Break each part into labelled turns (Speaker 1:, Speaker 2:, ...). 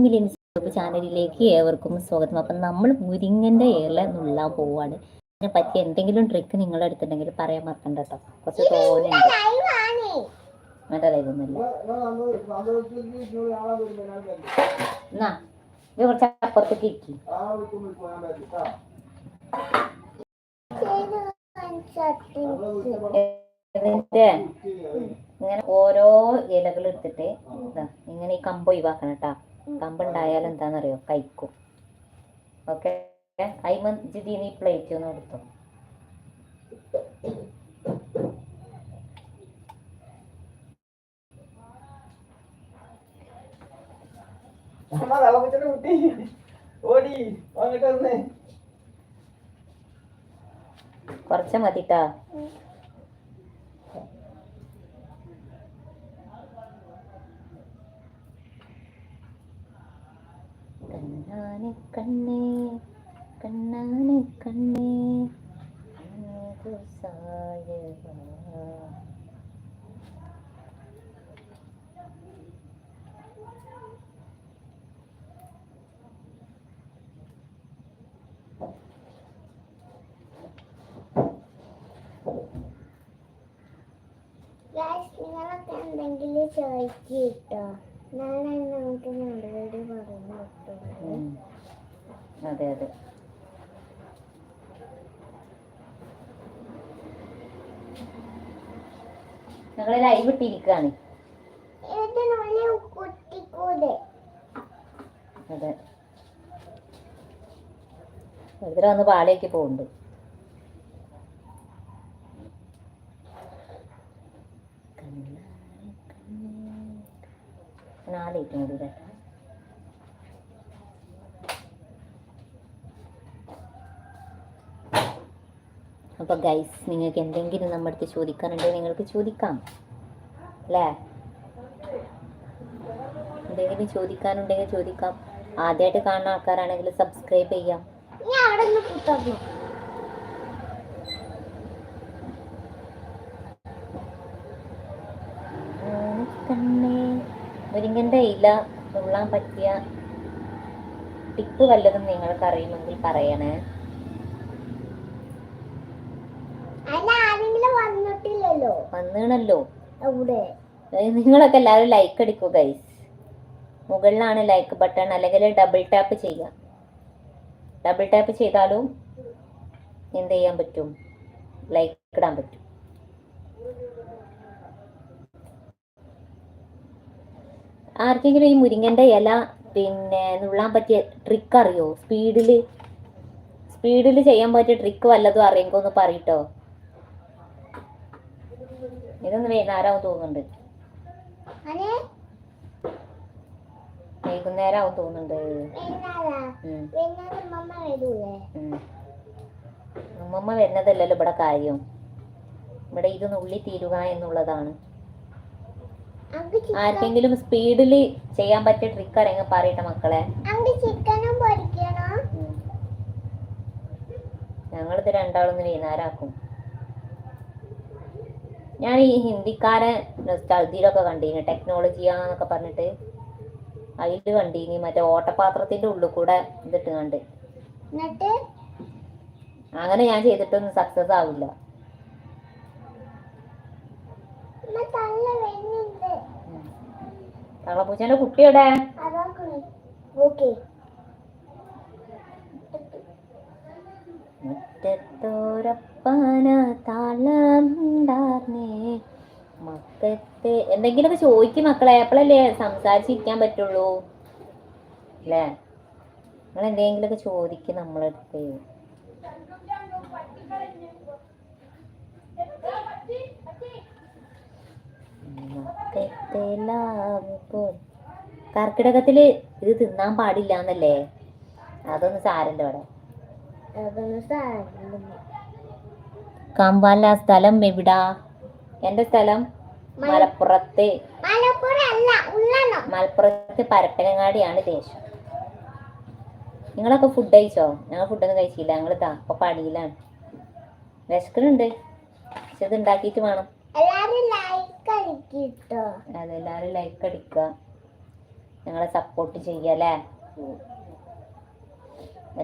Speaker 1: മിലിയൻസ് YouTube ചാനലിലേക്ക് ഏവർക്കും സ്വാഗതം. അപ്പം നമ്മൾ മുരിങ്ങന്റെ ഇല നുള്ളാൻ പോവാണ്. അതിനെ പറ്റി എന്തെങ്കിലും ട്രിക്ക് നിങ്ങളുടെ അടുത്തുണ്ടെങ്കിൽ പറയാൻ മറക്കണ്ട കേട്ടോ. കുറച്ച് തോന്നുന്നുണ്ട് മറ്റേ ഇതൊന്നുമില്ല എന്നാ ഇത് കുറച്ച് അപ്പുറത്തേക്ക് ഇരിക്കും. ഇങ്ങനെ ഓരോ ഇലകൾ എടുത്തിട്ട് ഇങ്ങനെ ഈ കമ്പ് ഒഴിവാക്കണം കേട്ടാ. കമ്പ് ഉണ്ടായാൽ എന്താണെന്നറിയോ? കഴിക്കും. ഓക്കെ? അയിമ ജിതി നീ പ്ലേറ്റ് ഒന്ന് എടുത്തു കുറച്ച് മതിട്ടാ. കണ്ണാനെ കണ്ണേ കണ്ണാനെ കണ്ണേ.
Speaker 2: നിങ്ങളൊക്കെ എന്തെങ്കിലും ചോദിച്ചിട്ടോ നാളെ നമുക്ക് മറുപടി പറഞ്ഞു കിട്ടുള്ളൂ.
Speaker 1: അതെ അതെ. ഞങ്ങൾ ലൈവ്
Speaker 2: ഇട്ടിരിക്കുകയാണ്
Speaker 1: അതെ. വന്ന് പാളിയൊക്കെ പോകുന്നുണ്ട് നാലേറ്റും കൂടി കേട്ടോ. അപ്പോൾ ഗൈസ് നിങ്ങൾക്ക് എന്തെങ്കിലും നമ്മുടെ അടുത്ത് ചോദിക്കാനുണ്ടെങ്കിൽ നിങ്ങൾക്ക് ചോദിക്കാം. അല്ലേ? എന്തെങ്കിലും ചോദിക്കാനുണ്ടെങ്കിൽ ചോദിക്കാം. ആദ്യമായിട്ട് കാണുന്ന ആൾക്കാരാണെങ്കിൽ സബ്സ്ക്രൈബ് ചെയ്യാം. മുരിങ്ങന്റെ ഇല നുള്ളാൻ പറ്റിയ ടിപ്പ് വല്ലതും നിങ്ങൾക്ക് അറിയുമെങ്കിൽ പറയണേ. വന്നീണല്ലോ. നിങ്ങളൊക്കെ എല്ലാവരും ലൈക്ക് അടിക്കൂ ഗൈസ് മുകളിലാണ് ലൈക്ക് ബട്ടൺ അല്ലെങ്കിൽ ഡബിൾ ടാപ്പ് ചെയ്യുക. ഡബിൾ ടാപ്പ് ചെയ്താലും എന്ത് ചെയ്യാൻ പറ്റും? ലൈക്ക് ഇടാൻ പറ്റും. ആർക്കെങ്കിലും ഈ മുരിങ്ങന്റെ ഇല പിന്നെ നുള്ളാൻ പറ്റിയ ട്രിക്ക് അറിയോ? സ്പീഡിൽ സ്പീഡിൽ ചെയ്യാൻ പറ്റിയ ട്രിക്ക് വല്ലതും അറിയുമ്പോൾ ഒന്ന് പറയട്ടോ ഇതൊന്ന് വൈകുന്നേരം തോന്നുന്നുണ്ട്. വൈകുന്നേരം ആവും തോന്നുന്നുണ്ട്.
Speaker 2: വൈകുന്നേരാ? വൈകുന്നേരം.
Speaker 1: ഉമ്മമ്മ വരുന്നതല്ലല്ലോ ഇവിടെ കാര്യം. ഇവിടെ ഇത് നുള്ളി തീരുക എന്നുള്ളതാണ്. ആർക്കെങ്കിലും സ്പീഡിൽ ചെയ്യാൻ പറ്റിയ ട്രിക്ക് അറിയാൻ പറയട്ടെ മക്കളെ. ഞങ്ങളിത് രണ്ടാളൊന്ന് വൈകുന്നേരമാക്കും ഞാൻ ഈ ഹിന്ദിക്കാരെ സ്ഥലത്തിലൊക്കെ കണ്ടീന് ടെക്നോളജിയാന്നൊക്കെ പറഞ്ഞിട്ട്. അതിൽ കണ്ടീനി മറ്റേ ഓട്ടപാത്രത്തിന്റെ ഉള്ളിൽ കൂടെ ഇതിട്ട് കണ്ട്. അങ്ങനെ ഞാൻ ചെയ്തിട്ടൊന്നും സക്സസ് ആവില്ല. തള്ളപ്പൂച്ചന്റെ കുട്ടിയുടെ
Speaker 2: അതൊക്കെ
Speaker 1: മുറ്റത്തോരപ്പന താളമുണ്ടാർന്നേ മക്കത്തെ എന്തെങ്കിലുമൊക്കെ ചോദിക്കും മക്കളെ അപ്പോഴല്ലേ സംസാരിച്ചിരിക്കാൻ പറ്റുള്ളൂ. അല്ലേ നിങ്ങൾ എന്തെങ്കിലുമൊക്കെ ചോദിക്കും നമ്മളടുത്ത്. കർക്കിടകത്തിൽ ഇത് തിന്നാൻ പാടില്ല എന്നല്ലേ അതൊന്നും സാരല്ല ഇവിടെ.
Speaker 2: അതൊന്നും സാരില്ല.
Speaker 1: കമ്പാല സ്ഥലം എവിടാ? എന്റെ സ്ഥലം മലപ്പുറത്ത്. മലപ്പുറത്ത് പരപ്പനങ്ങാടിയാണ് ദേശം. നിങ്ങളൊക്കെ ഫുഡ് കഴിച്ചോ? ഞങ്ങൾ ഫുഡൊന്നും കഴിച്ചില്ല. ഞങ്ങൾ താ ഇപ്പൊ പണിയിലാണ് വിശക്കുന്നുണ്ട്. പക്ഷെ ഇത് ഉണ്ടാക്കിയിട്ട് വേണം.
Speaker 2: എല്ലാരും ലൈക്ക്
Speaker 1: അടിക്കുക. ഞങ്ങളെ സപ്പോർട്ട് ചെയ്യല്ലേ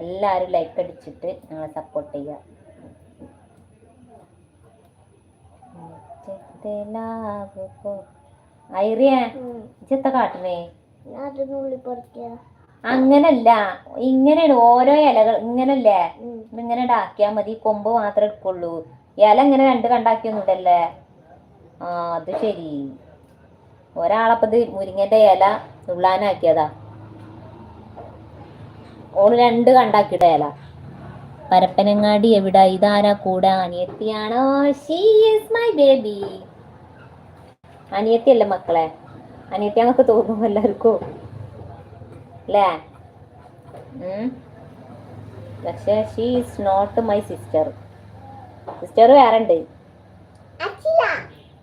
Speaker 1: എല്ലാരും ലൈക്ക് അടിച്ചിട്ട് ഞങ്ങളെ സപ്പോർട്ട് ചെയ്യുക. കാട്ടണേ? അങ്ങനല്ല ഇങ്ങനെയാണ് ഓരോ ഇലകൾ ഇങ്ങനല്ലേ?
Speaker 2: ഇങ്ങനെ
Speaker 1: ഉണ്ടാക്കിയാ ഇടാക്കിയാ മതി കൊമ്പ് മാത്രമേ എടുക്കുള്ളൂ. ഇല ഇങ്ങനെ രണ്ട് കണ്ടാക്കിയൊന്നുമില്ലല്ലേ? ആ അത് ശരി. ഒരാളപ്പത് മുരിങ്ങന്റെ ഇല ഉള്ളാനാക്കിയതാ ഓൾ രണ്ട് കണ്ടാക്കിയിട്ട ഇല. പരപ്പനങ്ങാടി എവിടാ? ഇതാരാ കൂടെ? അനിയത്തിയാണോ? ഷീ ഈസ് മൈ ബേബി അനിയത്തിയല്ല മക്കളെ? അനിയത്തിയാന്നൊക്കെ തോന്നും എല്ലാവർക്കും. അല്ലേ? പക്ഷെ പക്ഷേ she is not my sister sister വേറെ ഉണ്ട്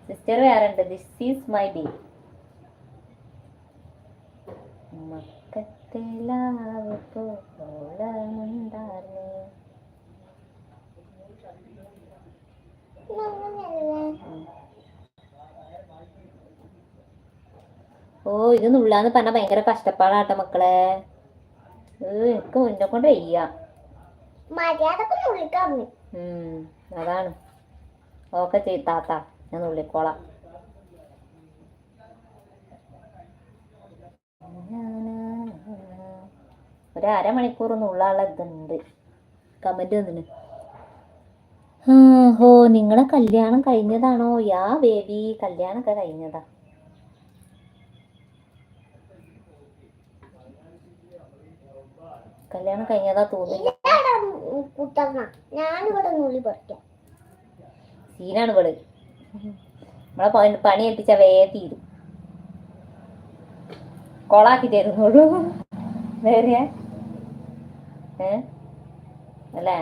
Speaker 1: സിസ്റ്റർ വേറെ ഉണ്ട് ദിസ് ഈസ് മൈ ബി മക്കത്തിലാവ് പോലമുണ്ടാർന്നേ ഓ ഇത് നുള്ളാന്ന് പറഞ്ഞ ഭയങ്കര കഷ്ടപ്പാടാട്ടോ മക്കളെ. എനിക്ക് മുന്നെ കൊണ്ട് വയ്യ. അതാണ്. ഓക്കെ ചെയ്താത്ത ഞാൻ നുള്ളിക്കോളാം. ഒരു അരമണിക്കൂർ നുള്ളാനുള്ള ഇതുണ്ട്. കമന്റ് തന്നിന് ഹോ നിങ്ങളെ കല്യാണം കഴിഞ്ഞതാണോ? യാ ബേബി കല്യാണമൊക്കെ കഴിഞ്ഞതാ. കല്യാണം കഴിഞ്ഞതാ തോന്നില്ല
Speaker 2: കുത്തമ്മ ഞാനിവിടെ നുള്ളി പറിക്കാം.
Speaker 1: സീനാണ് ഇവൾ. നമ്മളെ പണി ഏൽപ്പിച്ച വേ തീരും. കൊളാക്കി തരുന്നുള്ളൂ. വേറെ ഏ? അല്ലേ?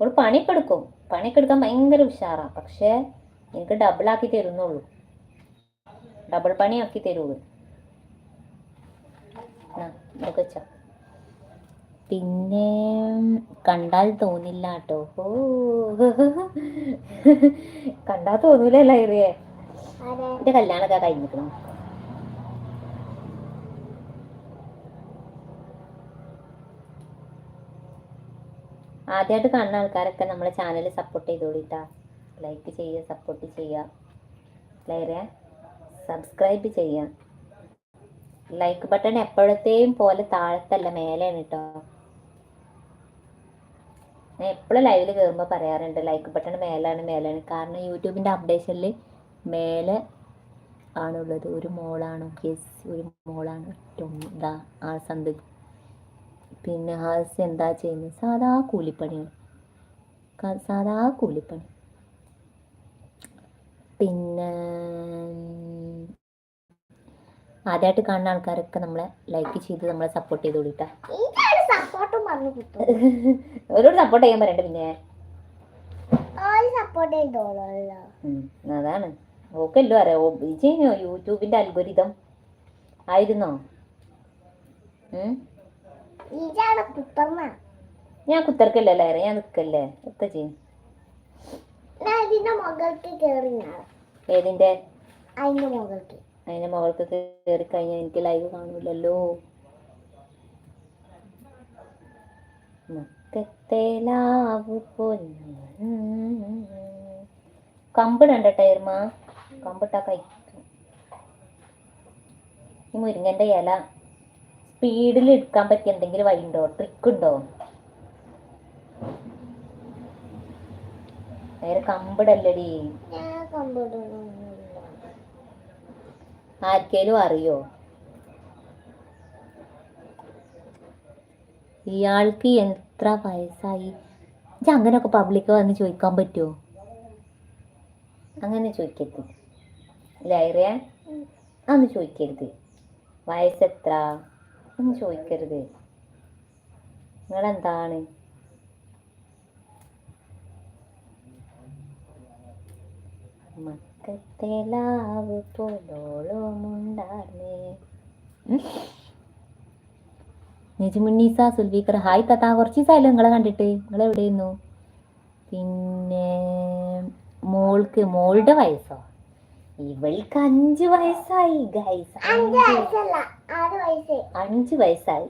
Speaker 1: അവൾ പണിക്കെടുക്കും പണിക്കെടുക്കാൻ ഭയങ്കര ഉഷാറാ. പക്ഷേ എനിക്ക് ഡബിൾ ആക്കി തരുന്നുള്ളൂ. ഡബിൾ പണി ആക്കി തരുള്ളൂ ഇതൊക്കെ. പിന്നെ കണ്ടാൽ തോന്നില്ല കേട്ടോ ഓ കണ്ടാൽ തോന്നൂലല്ല ഇറിയെ എന്റെ കല്യാണമൊക്കെ കഴിഞ്ഞിരിക്കണം ആദ്യമായിട്ട് കാണുന്ന ആൾക്കാരൊക്കെ നമ്മളെ ചാനൽ സപ്പോർട്ട് ചെയ്തോളിട്ടാ. ലൈക്ക് ചെയ്യുക സപ്പോർട്ട് ചെയ്യുക. ലൈറെ സബ്സ്ക്രൈബ് ചെയ്യുക. ലൈക്ക് ബട്ടൺ എപ്പോഴത്തെയും പോലെ താഴത്തല്ല മേലെയാണ് കേട്ടോ ഞാൻ എപ്പോഴും ലൈവിൽ കയറുമ്പോൾ പറയാറുണ്ട് ലൈക്ക് ബട്ടൺ മേലാണ് മേലാണ്. കാരണം യൂട്യൂബിന്റെ അപ്ഡേഷനിൽ മേലെ ആണുള്ളത്. ഒരു മോളാണ് യെസ് ഒരു മോളാണ്. ഇതാ ആ സന്ത് പിന്നെ ഹാസ് എന്താ ചെയ്യുന്നത്? സാധാ കൂലിപ്പണിയാണ്. സാധാ കൂലിപ്പണി. പിന്നെ ആദ്യമായിട്ട് കാണുന്ന ആൾക്കാരൊക്കെ നമ്മളെ ലൈക്ക് ചെയ്ത് നമ്മളെ സപ്പോർട്ട് ചെയ്ത് കൊടുത്താ
Speaker 2: ഇതാണ് സപ്പോർട്ടും
Speaker 1: ചെയ്യാൻ പറയണ്ട പിന്നെ.
Speaker 2: സപ്പോർട്ട് ചെയ്തോളല്ലോ.
Speaker 1: അതാണ്. ഓക്കെല്ലോ അറിയാം. ഓ വിജയോ യൂട്യൂബിന്റെ അൽഗോരിതം ആയിരുന്നോ? ഞാൻ കുത്തർക്കല്ലേ ഞാൻ നിൽക്കല്ലേ ഒക്കെ ചെയ്യും.
Speaker 2: ഇതിന്റെ മുകൾക്ക് കേറി
Speaker 1: ഏതിന്റെ?
Speaker 2: അതിന്റെ മുകൾക്ക്.
Speaker 1: അതിന്റെ മുകൾക്ക് കേറി കഴിഞ്ഞാൽ എനിക്ക് ലൈവ് കാണൂലല്ലോ. മക്കത്തെ ലാവ് കമ്പിടണ്ട ടയർമ. കമ്പിട്ടാ കഴിക്കും ഈ മുരിങ്ങന്റെ ഇല സ്പീഡിൽ എടുക്കാൻ പറ്റിയ എന്തെങ്കിലും വഴി ഉണ്ടോ ട്രിക്ക് ഉണ്ടോ നേരെ കമ്പിടല്ലടി. ആർക്കേലും അറിയോ? ഇയാൾക്ക് എത്ര വയസ്സായി? അങ്ങനെയൊക്കെ പബ്ലിക് വന്ന് ചോദിക്കാൻ പറ്റുമോ അങ്ങനെ ചോദിക്കരുത്. ലൈറിയ അന്ന് ചോദിക്കരുത്. വയസ്സെത്ര? ഒന്ന് ചോദിക്കരുത്. നിങ്ങളെന്താണ്? മക്കത്തെ ലാവ് പോലോളമുണ്ടാർന്നേ നിജുമുന്നീസ സുൽവീക്കർ ഹായ് തത്ത. കുറച്ച് ദിവസമായല്ലോ നിങ്ങളെ കണ്ടിട്ട്? നിങ്ങൾ എവിടെയായിരുന്നു? പിന്നെ മോൾക്ക് മോളുടെ വയസ്സോ? ഇവൾക്ക് അഞ്ച് വയസ്സായി ഗൈസ്
Speaker 2: അഞ്ച്
Speaker 1: വയസ്സായി.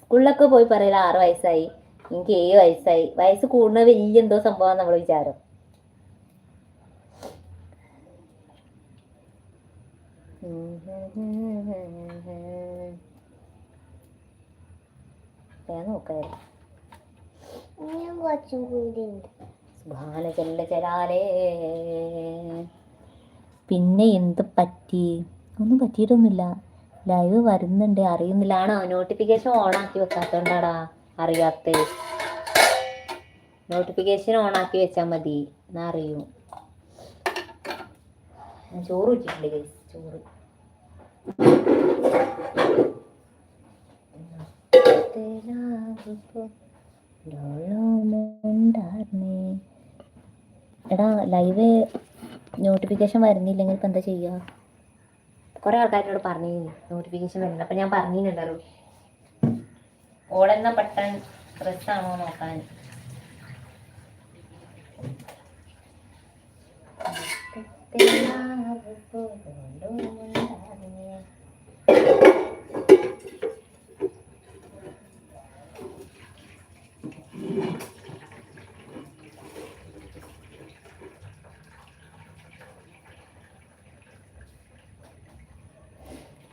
Speaker 1: സ്കൂളിലൊക്കെ പോയി പറയല ആറ് വയസ്സായി. എനിക്ക് ഏഴ് വയസ്സായി. വയസ്സ് കൂടുന്ന വലിയ എന്തോ സംഭവം നമ്മൾ വിചാരം. പിന്നെ എന്ത് പറ്റി? ഒന്നും പറ്റിയിട്ടൊന്നുമില്ല. ലൈവ് വരുന്നുണ്ട്. അറിയുന്നില്ല. ആണോ? നോട്ടിഫിക്കേഷൻ ഓൺ ആക്കി വെക്കാത്തോണ്ടാടാ അറിയാത്ത നോട്ടിഫിക്കേഷൻ ഓണാക്കി വെച്ചാൽ മതി. എന്നാ അറിയൂ. ചോറ് വെച്ചിട്ടുണ്ട് ചോറ്. എടാ ലൈവ് നോട്ടിഫിക്കേഷൻ വരുന്നില്ലെങ്കിൽ ഇപ്പം എന്താ ചെയ്യുക കുറേ ആൾക്കാരോട് പറഞ്ഞു നോട്ടിഫിക്കേഷൻ വരുന്നില്ല. അപ്പം ഞാൻ പറഞ്ഞിട്ടുണ്ടല്ലോ ഓളെന്ന ബട്ടൺ ഡ്രസ്സാണോ നോക്കാൻ?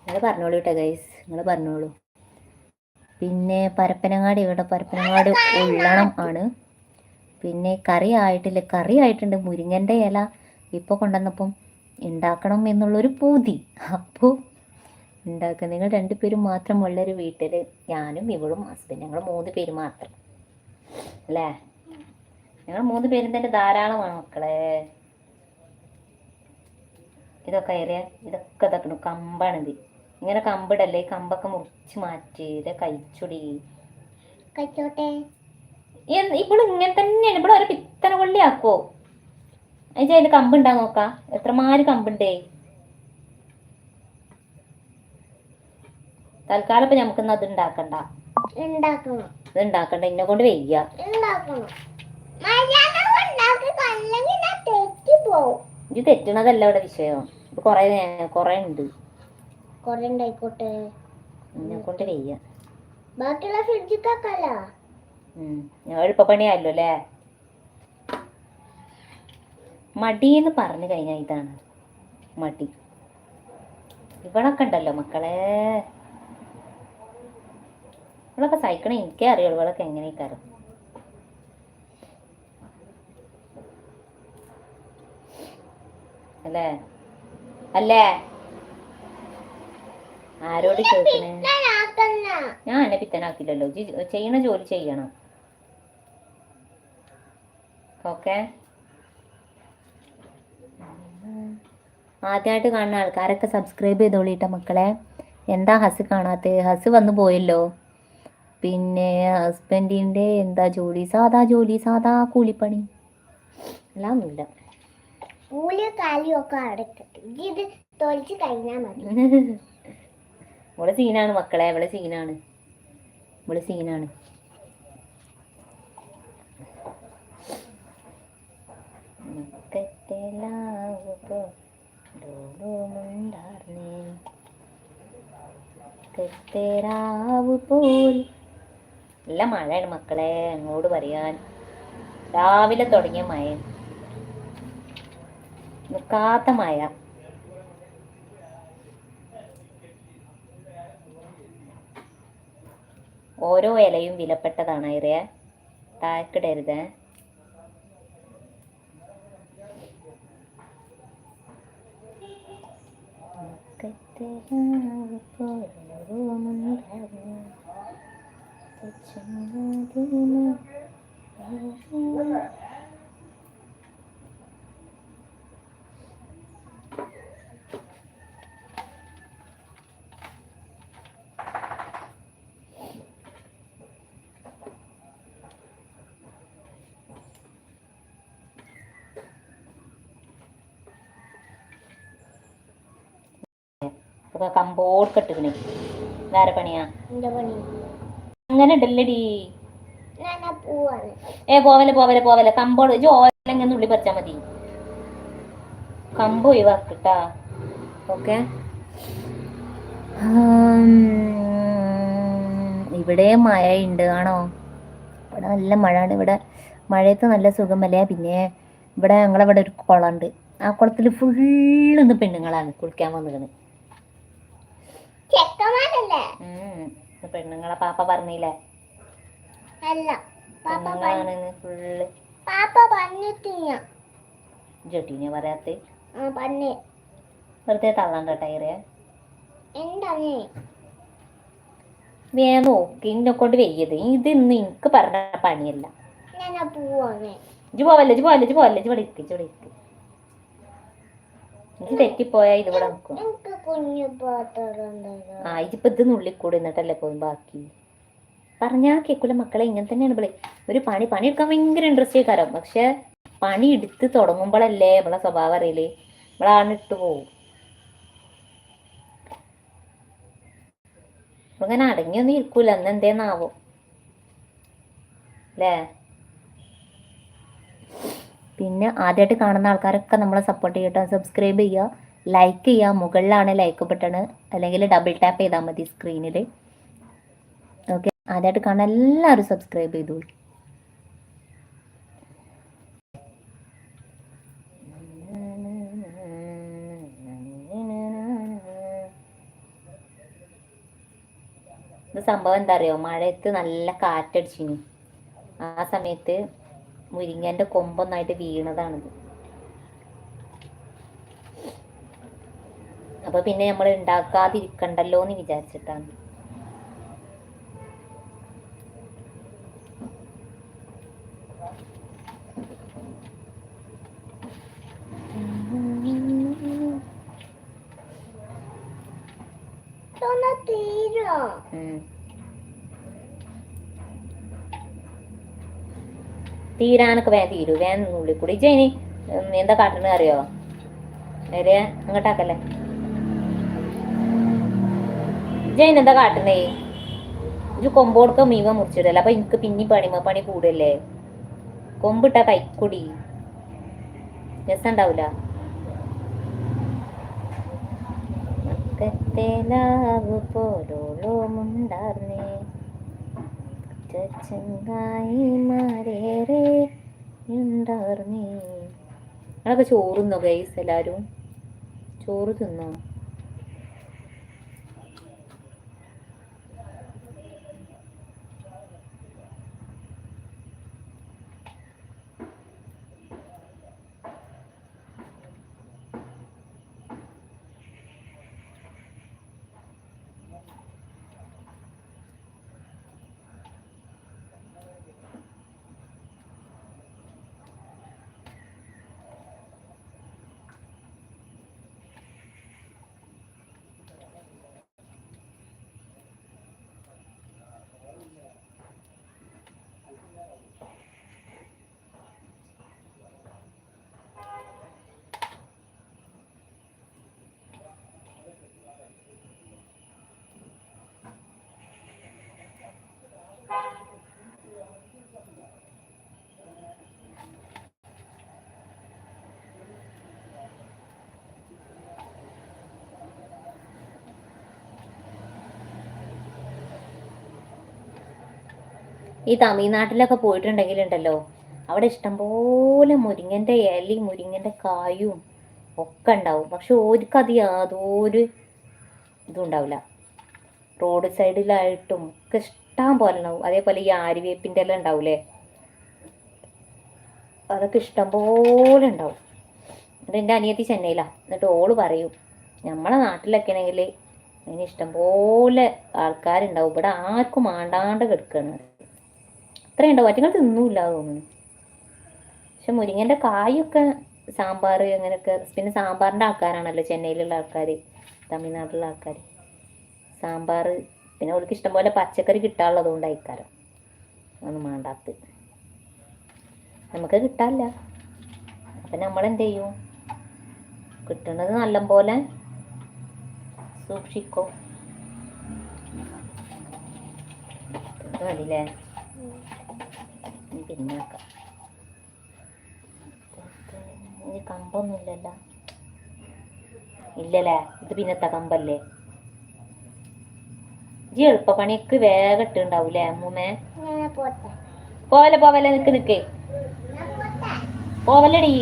Speaker 1: നിങ്ങൾ പറഞ്ഞോളൂ കേട്ടോ ഗൈസ് നിങ്ങൾ പറഞ്ഞോളൂ. പിന്നെ പരപ്പനങ്ങാടി ഇവിടെ പരപ്പനങ്ങാട് ഉള്ളണം ആണ്. പിന്നെ കറി ആയിട്ടില്ല കറി ആയിട്ടുണ്ട്. മുരിങ്ങന്റെ ഇല ഇപ്പോൾ കൊണ്ടുവന്നപ്പം ഉണ്ടാക്കണം എന്നുള്ളൊരു പൂതി. അപ്പോൾ ഉണ്ടാക്കുക നിങ്ങൾ രണ്ടുപേരും മാത്രം ഉള്ളൊരു വീട്ടിൽ ഞാനും ഇവളും ഹസ്ബൻഡ് ഞങ്ങൾ മൂന്ന് പേര് മാത്രം. അല്ലേ? ഞങ്ങൾ മൂന്ന് പേരും തന്നെ ധാരാളമാണ് മക്കളെ. ഇതൊക്കെ ഏറിയ ഇതൊക്കെ ഇതാക്കണം കമ്പാണിത് ഇങ്ങനെ കമ്പിടല്ലേ? കമ്പൊക്കെ മുറിച്ച് മാറ്റി ഇത് കഴിച്ചുടി.
Speaker 2: കഴിച്ചോട്ടെ.
Speaker 1: ഇപ്പോൾ ഇങ്ങനെ തന്നെയാണ്. ഇവിടെ ഒരു പിത്തന കൊള്ളി ആക്കോ അതിന് അതിൽ കമ്പുണ്ടാ നോക്കാ. എത്രമാര് കമ്പുണ്ടേ. തൽക്കാലം ഇപ്പൊ നമുക്കിന്ന് അത് ഉണ്ടാക്കണ്ട
Speaker 2: ഉണ്ടാക്കണം.
Speaker 1: ഇത് ഉണ്ടാക്കണ്ട. ഇന്നെ കൊണ്ട് വയ്യ. ഇത് തെറ്റണതല്ല ഇവിടെ വിഷയം. ഇത് കൊറേ കൊറേ ഉണ്ട്.
Speaker 2: കൊറേ ഉണ്ടായിക്കോട്ടെ
Speaker 1: എന്നെ കൊണ്ട് വയ്യ.
Speaker 2: ബാക്കിയുള്ള ഫ്രിഡ്ജിക്കല്ല
Speaker 1: ഉം. ഞാൻ എളുപ്പപ്പണിയല്ലോ അല്ലേ? മടിയെന്ന് പറഞ്ഞു കഴിഞ്ഞാൽ ഇതാണ് മടി. ഇവളൊക്കെ ഉണ്ടല്ലോ മക്കളെ. ഇവളൊക്കെ സഹിക്കണേ എനിക്കേ അറിയുള്ളൂ ഇവളൊക്കെ എങ്ങനെയൊക്കെ അല്ലേ? അല്ലേ? ആരോട് ചോദിക്കണേ? ഞാൻ എന്നെ പിത്തനാക്കില്ലല്ലോ. ചെയ്യണ ജോലി ചെയ്യണം. ഓക്കെ? ആദ്യമായിട്ട് കാണുന്ന ആൾക്കാരൊക്കെ സബ്സ്ക്രൈബ് ചെയ്തോളിട്ട മക്കളെ. എന്താ ഹസ് കാണാത്ത? ഹസ് വന്നു പോയല്ലോ. പിന്നെ ഹസ്ബൻഡിന്റെ എന്താ ജോലി? സാധാ ജോലി സാധാ കൂലിപ്പണി. എല്ലാം ഒന്നുമില്ല
Speaker 2: കൂലിയോ കാലിയൊക്കെ അടക്കട്ടെ ഇത് തൊളിച്ച് കഴിഞ്ഞാൽ മതി.
Speaker 1: ഇവിടെ സീനാണ് മക്കളെ ഇവിടെ സീനാണ്. ഇവിടെ സീനാണ്. നല്ല മഴയാണ് മക്കളെ അങ്ങോട്ട് പറയാൻ. രാവിലെ തുടങ്ങിയ മഴ നിൽക്കാത്ത മഴ. ഓരോ ഇലയും വിലപ്പെട്ടതാണ് ഐറിയ. താഴക്കിടരുത്. ഇപ്പൊ കമ്പോട് കെട്ടിക്കണേ വേറെ പണിയാ? അങ്ങനെ
Speaker 2: പോവാണ്.
Speaker 1: ഏ പോവല്ലേ പോവല്ലേ പോവല്ലേ കമ്പോട് ഇജ്ജ് ഓലെങ്ങനെ നുള്ളി പറിച്ചാ മതി. കമ്പ് ഒഴിവാക്കിട്ടാ. ഓക്കെ. ഇവിടെ മഴ ഉണ്ട് ആണോ? ഇവിടെ നല്ല മഴയാണ് ഇവിടെ മഴയത്ത് നല്ല സുഖമല്ലേ? പിന്നെ ഇവിടെ ഞങ്ങളവിടെ ഒരു കുളമുണ്ട് ആ കുളത്തിൽ ഫുള്ള് ഇന്ന് പെണ്ണുങ്ങളാണ് കുളിക്കാൻ വന്നിരുന്നത് പെണ്ണുങ്ങളെ പാപ്പ പറഞ്ഞില്ലേ?
Speaker 2: അല്ല
Speaker 1: ഫുള്ള്
Speaker 2: പാപ്പ പറഞ്ഞിട്ടില്ല.
Speaker 1: ജോട്ടീനെ പറയാത്ത? വെറുതെ തള്ളണ്ട ടയറ്. വേ നോക്കി എന്നെ കൊണ്ട് വെയ്യത്. ഇത് ഇന്ന് എനിക്ക് പറഞ്ഞ പണിയല്ല. ഇജ്ജ് പോവല്ലേ ഇജ്ജ് പോവല്ലേ ഇജ്ജ് പോവല്ലേ ഇജ്ജ് ഇവിടെ ഇരിക്കും ഇവിടെ ഇരിക്ക്. ഇജ്ജ് തെറ്റിപ്പോയാ ഇത് ഇവിടെ നിൽക്കും ആ ഇതിപ്പോ ഇത് നുള്ളിക്കൂടെ എന്നിട്ടല്ലേ പോയി ബാക്കി? പറഞ്ഞാ കേക്കൂല മക്കളെ ഇങ്ങനെ തന്നെയാണ് ഇവിടെ ഒരു പണി പണി എടുക്കാൻ ഭയങ്കര ഇൻട്രസ്റ്റ് കാരം പക്ഷെ പണി എടുത്ത് തുടങ്ങുമ്പോഴല്ലേ നമ്മളെ സ്വഭാവം അറിയില്ലേ നമ്മളാണ് ഇട്ടു പോവും. അങ്ങനെ അടങ്ങിയൊന്നും ഇരിക്കൂല അന്ന് എന്തേന്നാവോ? അല്ലേ? പിന്നെ ആദ്യമായിട്ട് കാണുന്ന ആൾക്കാരൊക്കെ നമ്മളെ സപ്പോർട്ട് ചെയ്യട്ടോ. സബ്സ്ക്രൈബ് ചെയ്യുക. ലൈക്ക് ചെയ്യുക. മുകളിലാണ് ലൈക്ക് ബട്ടൺ അല്ലെങ്കിൽ ഡബിൾ ടാപ്പ് ചെയ്താൽ മതി സ്ക്രീനിൽ ഓക്കെ ആദ്യമായിട്ട് കാണാൻ എല്ലാവരും സബ്സ്ക്രൈബ് ചെയ്തു. സംഭവം എന്താ അറിയോ? മഴയത്ത് നല്ല കാറ്റടിച്ചിനി. ആ സമയത്ത് മുരിങ്ങന്റെ കൊമ്പൊന്നായിട്ട് വീണതാണിത്. അപ്പൊ പിന്നെ നമ്മൾ ഉണ്ടാക്കാതിരിക്കണ്ടല്ലോ എന്ന് വിചാരിച്ചിട്ടാണ്
Speaker 2: ഇതൊന്ന് തീരോ
Speaker 1: ഉം. തീരാനൊക്കെ വേഗം തീരൂ. വേഗം ഉള്ളിൽ കൂടി ഇനി എന്താ കാട്ടണ അറിയോ? നേരെ അങ്ങോട്ടാക്കല്ലേ ജൈൻ എന്താ കാട്ടണേ? ഇത് കൊടുക്കാൻ മീവ മുറിച്ചിടല്ലേ. അപ്പൊ എനിക്ക് പിന്നി പണി പണി കൂടല്ലേ? കൊമ്പിട്ട കൈക്കുടി. രസണ്ടാവൂല. ഉണ്ടാവൂല മക്കത്തേലാവ് പോലോളമുണ്ടാർന്നേ ചങ്ങായിമാരേറെ ഗൈസ് എല്ലാരും? ചോറ് തിന്നോ? ഈ തമിഴ്നാട്ടിലൊക്കെ പോയിട്ടുണ്ടെങ്കിലുണ്ടല്ലോ അവിടെ ഇഷ്ടംപോലെ മുരിങ്ങന്റെ ഇലയും മുരിങ്ങന്റെ കായും ഒക്കെ ഉണ്ടാവും. പക്ഷെ ഓർക്കത് യാതൊരു ഇതും ഉണ്ടാവില്ല. റോഡ് സൈഡിലായിട്ടും ഒക്കെ ഇഷ്ടം പോലെ ഉണ്ടാവും. അതേപോലെ ഈ ആര്യവേപ്പിന്റെ എല്ലാം ഉണ്ടാവൂലേ? അതൊക്കെ ഇഷ്ടംപോലെ ഉണ്ടാവും. എന്നിട്ട് എന്റെ അനിയത്തി ചെന്നൈയിലാണ് എന്നിട്ട് ഓൾ പറയും നമ്മളെ നാട്ടിലൊക്കെ ആണെങ്കിൽ അതിന് ഇഷ്ടംപോലെ ആൾക്കാരുണ്ടാവും. ഇവിടെ ആർക്കും ആണ്ടാണ്ട് കിടക്കുകയാണ് അത്രയും ഉണ്ടാവും അറ്റങ്ങൾ തിന്നൂല്ല തോന്നുന്നു. പക്ഷെ മുരിങ്ങന്റെ കായൊക്കെ സാമ്പാർ അങ്ങനെയൊക്കെ പിന്നെ സാമ്പാറിന്റെ ആൾക്കാരാണല്ലോ ചെന്നൈയിലുള്ള ആൾക്കാർ തമിഴ്നാട്ടിലുള്ള ആൾക്കാർ സാമ്പാർ പിന്നെ അവർക്ക് ഇഷ്ടംപോലെ പച്ചക്കറി കിട്ടാനുള്ളത് കൊണ്ട് അയക്കാരം ഒന്നും മാണ്ടാത്ത് നമുക്ക് കിട്ടാനില്ല. അപ്പം നമ്മളെന്ത് ചെയ്യും? കിട്ടുന്നത് നല്ലപോലെ സൂക്ഷിക്കോ. ഇത് മതില്ലേ പിന്നെ ഇത് കമ്പൊന്നുമില്ലല്ലോ. ഇല്ലല്ലേ? ഇത് പിന്നത്തെ കമ്പല്ലേ? ജി എളുപ്പ പണിക്ക് വേഗം ഇട്ടുണ്ടാവൂലേ അമ്മൂമ്മേ? പോവല്ലേ പോവല്ലേ നിക്ക് നിക്ക്. പോവല്ലടി.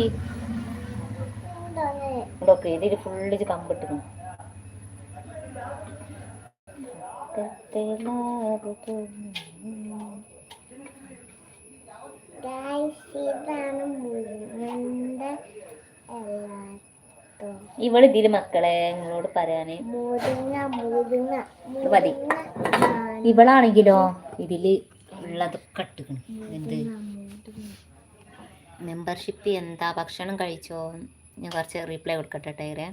Speaker 1: ഇതൊക്കെ ഇതിൽ ഫുള്ള് ഇത്
Speaker 2: കമ്പിട്ടു
Speaker 1: ഇവൾ ഇതിൽ മക്കളെ നിങ്ങളോട് പറയാന്. മതി. ഇവളാണെങ്കിലോ ഇതിൽ ഉള്ളതൊക്കെ ഇട്ടിക്കണ് എന്ത് മെമ്പർഷിപ്പ് എന്താ? ഭക്ഷണം കഴിച്ചോ? ഞാൻ കുറച്ച് റിപ്ലൈ കൊടുക്കട്ടെ ടൈറെ.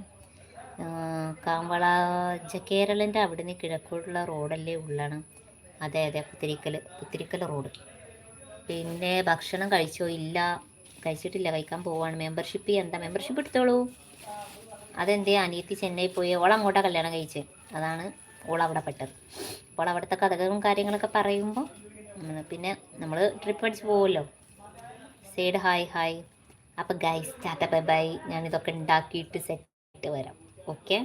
Speaker 1: കാമ്പള കേരളിന്റെ അവിടുന്ന് കിഴക്കോട്ടുള്ള റോഡല്ലേ ഉള്ളാണ്. അതെ അതെ പുത്തിരിക്കൽ പുത്തിരിക്കൽ റോഡ് പിന്നെ ഭക്ഷണം കഴിച്ചോ? ഇല്ല. കഴിച്ചിട്ടില്ല. കഴിക്കാൻ പോവാണ്. മെമ്പർഷിപ്പ് എന്താ? മെമ്പർഷിപ്പ് എടുത്തോളൂ. അതെന്തേ? അനിയത്തി ചെന്നൈ പോയി. ഓൾ അങ്ങോട്ടാ കല്യാണം കഴിച്ചത് അതാണ് ഓൾ അവിടെ പെട്ടത്. അപ്പോൾ അവിടുത്തെ കഥകളും കാര്യങ്ങളൊക്കെ പറയുമ്പോൾ പിന്നെ നമ്മൾ ട്രിപ്പ് അടിച്ച് പോകുമല്ലോ സൈഡ് ഹായ് ഹായ് അപ്പം ഗൈസ് ടാറ്റ ബൈ ബൈ ഞാനിതൊക്കെ ഉണ്ടാക്കിയിട്ട് സെറ്റ് വരാം. ഓക്കെ